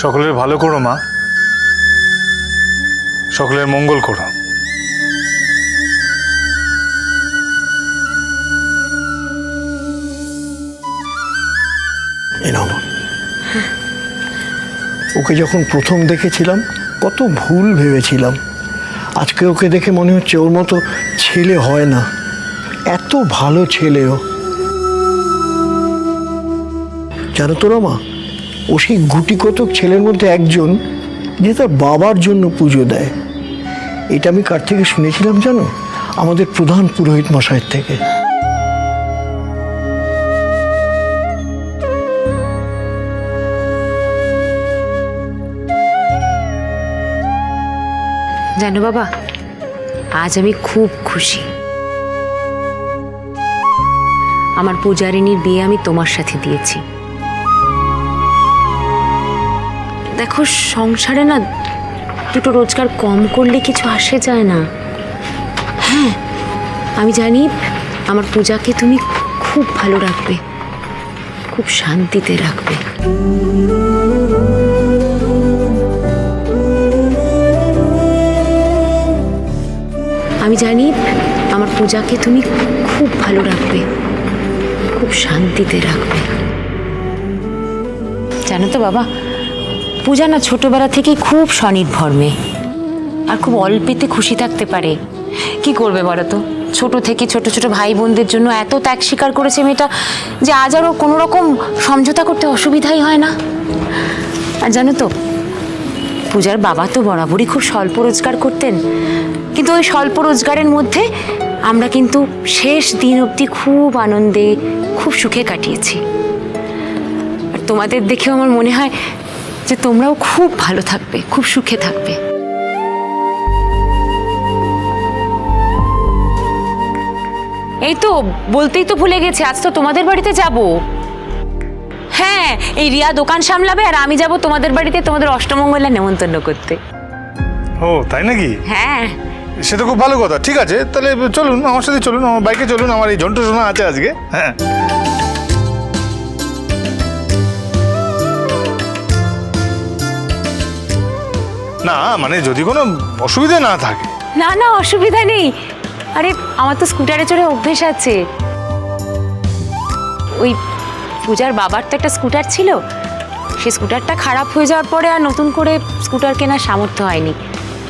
সকলের ভালো করো, মা। সকলের মঙ্গল করো। ওকে যখন প্রথম দেখেছিলাম, কত ভুল ভেবেছিলাম। আজকে ওকে দেখে মনে হচ্ছে ওর মতো ছেলে হয় না। এত ভালো ছেলেও জানো তো মা ও সেই গুটি কতক ছেলের মধ্যে একজন যে তার বাবার জন্য পুজো দেয়। এটা আমি কার থেকে শুনেছিলাম জানো? আমাদের প্রধান পুরোহিত মশাইয়ের থেকে। জানো বাবা, আজ আমি খুব খুশি। আমার পূজারিনীর বিয়ে আমি তোমার সাথে দিয়েছি। দেখো, সংসারে না দুটো রোজগার কম করলে কিছু আসে যায় না। হ্যাঁ আমি জানি আমার পূজাকে তুমি খুব ভালো রাখবে, খুব শান্তিতে রাখবে। আমি জানি আমার পূজাকে তুমি খুব ভালো রাখবে, খুব শান্তিতে রাখবে। জানো তো বাবা পূজা না ছোটবেলা থেকেই খুব স্বনির্ভর মেয়ে। আর খুব অল্পেতে খুশি থাকতে পারে। কি করবে বলো তো? ছোট থেকে ছোট ছোট ভাই বোনদের জন্য এত ত্যাগ স্বীকার করেছে মেয়েটা যে আজ আরও কোনো রকম সমঝোতা করতে অসুবিধাই হয় না। আর জানো তো, পূজার বাবা তো বরাবরই খুব স্বল্প রোজগার করতেন। কিন্তু ওই স্বল্প রোজগারের মধ্যে আমরা কিন্তু শেষ দিন অবধি খুব আনন্দে, খুব সুখে কাটিয়েছি। আর তোমাদের দেখেও আমার মনে হয় যে তোমরাও খুব ভালো থাকবে খুব সুখে থাকবে। এই তো বলতেই তো ভুলে গেছি আজ তো তোমাদের বাড়িতে যাব। হ্যাঁ এই রিয়া দোকান সামলাবে আর আমি যাব তোমাদের বাড়িতে তোমাদের অষ্টমঙ্গলা নেমন্তন্ন করতে। ও তাই নাকি? হ্যাঁ। সে তো খুব ভালো কথা ঠিক আছে তাহলে চলুন আমার সাথে চলুন আমার বাইকে চলুন আমার এই ঝন্টু শোনা আছে আজকে হ্যাঁ। না মানে যদি কোনো অসুবিধা না থাকে। না না অসুবিধা নেই। আরে আমার তো স্কুটারে চড়ে অভ্যেস আছে। ওই পূজার বাবার তো একটা স্কুটার ছিল। সেই স্কুটারটা খারাপ হয়ে যাওয়ার পরে আর নতুন করে স্কুটার কেনার সামর্থ্য হয়নি।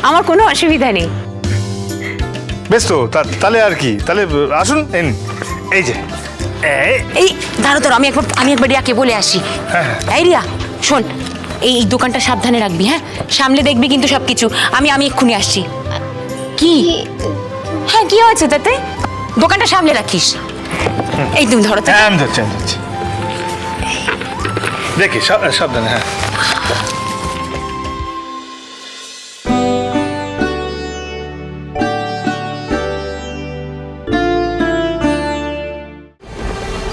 আমার কোনো অসুবিধা নেই। বেশ তো তাহলে আর কি? তাহলে আসুন এই এই যে। এই- দাঁড়ো দাঁড়ো আমি একবার আমি একবার রিয়াকে বলে আসি। হ্যাঁ, হ্যাঁ। এই রিয়া শোন এই দোকানটা সাবধানে রাখবি হ্যাঁ? সামনে দেখবি কিন্তু সবকিছু। আমি আমি এক্ষুনি আসছি। কি? হ্যাঁ কি হয়েছে তাতে? দোকানটা সামনে রাখিস। এই তুমি ধরো। হ্যাঁ আমি ধরছি আমি ধরছি। দেখি সাবধানে হ্যাঁ।